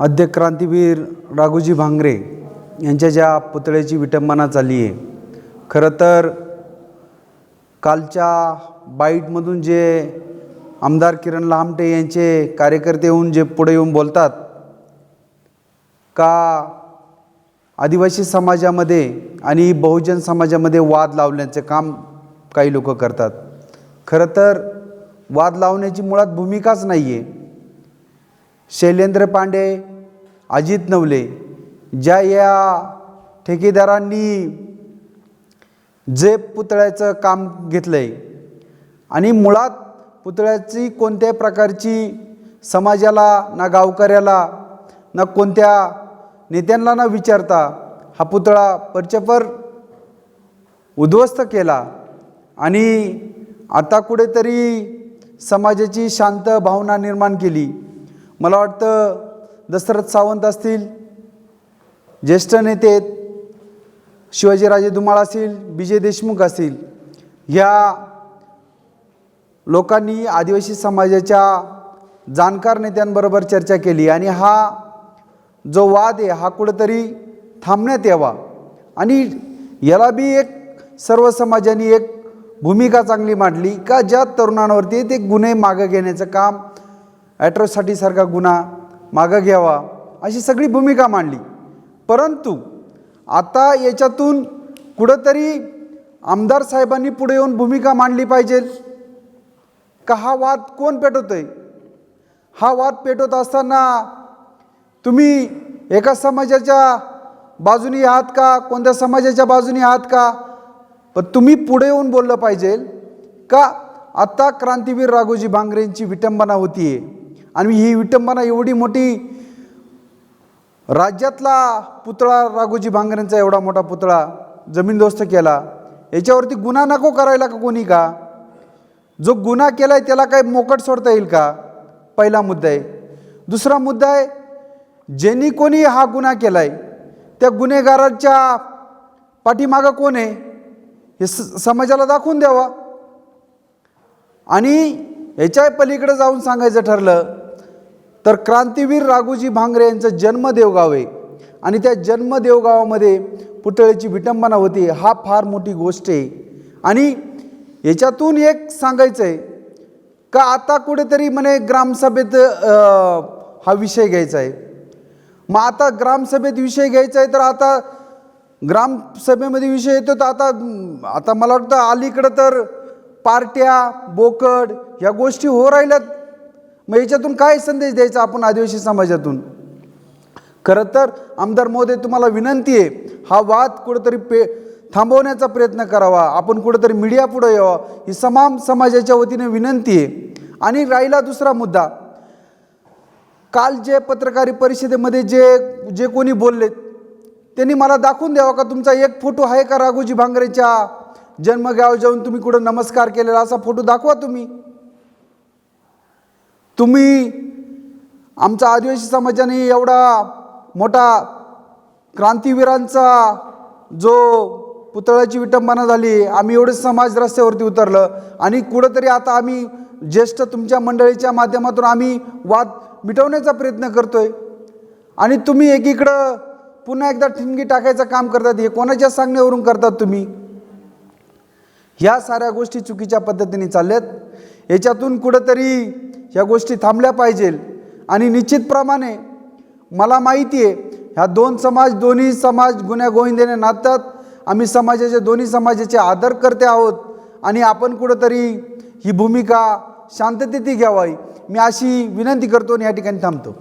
आद्य क्रांतीवीर राघोजी भांगरे यांच्या ज्या पुतळ्याची विटंबना चालली आहे खरं तर कालच्या बाईटमधून जे आमदार किरण लहामटे यांचे कार्यकर्ते येऊन जे पुढे येऊन बोलतात का आदिवासी समाजामध्ये आणि बहुजन समाजामध्ये वाद लावण्याचं काम काही लोक करतात. खरं तर वाद लावण्याची मुळात भूमिकाच नाही आहे शैलेंद्र पांडे अजित नवले ज्या या ठेकेदारांनी जे पुतळ्याचं काम घेतलं आहे आणि मुळात पुतळ्याची कोणत्याही प्रकारची समाजाला ना गावकऱ्याला ना कोणत्या नेत्यांना न विचारता हा पुतळा परचपर उद्ध्वस्त केला आणि आता कुठेतरी समाजाची शांत भावना निर्माण केली. मला वाटतं दशरथ सावंत असतील ज्येष्ठ नेते आहेत शिवाजीराजे धुमाळ असतील विजय देशमुख असतील ह्या लोकांनी आदिवासी समाजाच्या जाणकार नेत्यांबरोबर चर्चा केली आणि हा जो वाद आहे हा कुठंतरी थांबण्यात यावा. आणि याला बी एक सर्व समाजाने एक भूमिका चांगली मांडली का ज्या तरुणांवरती ते गुन्हे मागं घेण्याचं काम ॲट्रोसाठीसारखा गुन्हा मागं घ्यावा अशी सगळी भूमिका मांडली. परंतु आता याच्यातून कुठंतरी आमदार साहेबांनी पुढे येऊन भूमिका मांडली पाहिजे का हा वाद कोण पेटवतोय? हा वाद पेटवत असताना तुम्ही एका समाजाच्या बाजूनी आहात का? कोणत्या समाजाच्या बाजूनी आहात का? पण तुम्ही पुढे येऊन बोललं पाहिजे का आत्ता क्रांतीवीर राघोजी भांगरेंची विटंबना होती आहे आणि ही विटंबना एवढी मोठी राज्यातला पुतळा राघोजी भांगरेंचा एवढा मोठा पुतळा जमीनदोस्त केला याच्यावरती गुन्हा नको करायला का कोणी का? जो गुन्हा केला आहे त्याला काय मोकट सोडता येईल का? पहिला मुद्दा आहे. दुसरा मुद्दा आहे ज्यांनी कोणी हा गुन्हा केला आहे त्या गुन्हेगाराच्या पाठीमागं कोण आहे? हे स समाजाला दाखवून द्यावा. आणि याच्या पलीकडे जाऊन सांगायचं ठरलं तर क्रांतीवीर राघोजी भांगरे यांचं जन्म देवगाव आहे. आणि त्या जन्म देवगावामध्ये पुतळ्याची विटंबना होती. हा फार मोठी गोष्ट आहे. आणि याच्यातून एक सांगायचं आहे का आता कुठेतरी म्हणे ग्रामसभेत हा विषय घ्यायचा आहे मग आता ग्रामसभेत विषय घ्यायचा आहे तर आता ग्रामसभेमध्ये विषय येतो तर आता आता मला वाटतं अलीकडं तर पार्ट्या बोकड या गोष्टी हो राहिल्यात. मग याच्यातून काय संदेश द्यायचा आपण आदिवासी समाजातून? खरं तर आमदार मोदे तुम्हाला विनंती आहे हा वाद कुठंतरी पे थांबवण्याचा प्रयत्न करावा. आपण कुठंतरी मीडिया पुढे यावा. ही तमाम समाजाच्या वतीने विनंती आहे. आणि राहिला दुसरा मुद्दा. काल जे पत्रकारी परिषदेमध्ये जे जे कोणी बोललेत त्यांनी मला दाखवून द्यावा का तुमचा एक फोटो आहे का राघोजी भांगरेच्या? जन्मगाव जाऊन तुम्ही कुठं नमस्कार केलेला असा फोटो दाखवा तुम्ही. तुम्ही आमचा आदिवासी समाजाने एवढा मोठा क्रांतीवीरांचा जो पुतळ्याची विटंबना झाली आम्ही एवढे समाज रस्त्यावरती उतरलं आणि कुठंतरी आता आम्ही ज्येष्ठ तुमच्या मंडळीच्या माध्यमातून आम्ही वाद मिटवण्याचा प्रयत्न करतोय. आणि तुम्ही एकीकडं पुन्हा एकदा ठिणगी टाकायचं काम करतात हे कोणाच्या सांगण्यावरून करतात तुम्ही? ह्या साऱ्या गोष्टी चुकीच्या पद्धतीने चालल्यात. याच्यातून कुठंतरी ह्या गोष्टी थांबल्या पाहिजेल आणि निश्चितप्रमाणे मला माहिती आहे ह्या दोन समाज दोन्ही समाज गुन्ह्या गोविंदेने आम्ही समाजाचे दोन्ही समाजाचे आदर करते आहोत. आणि आपण कुठंतरी ही भूमिका शांततेती घ्यावी. मी अशी विनंती करतो आणि या ठिकाणी थांबतो.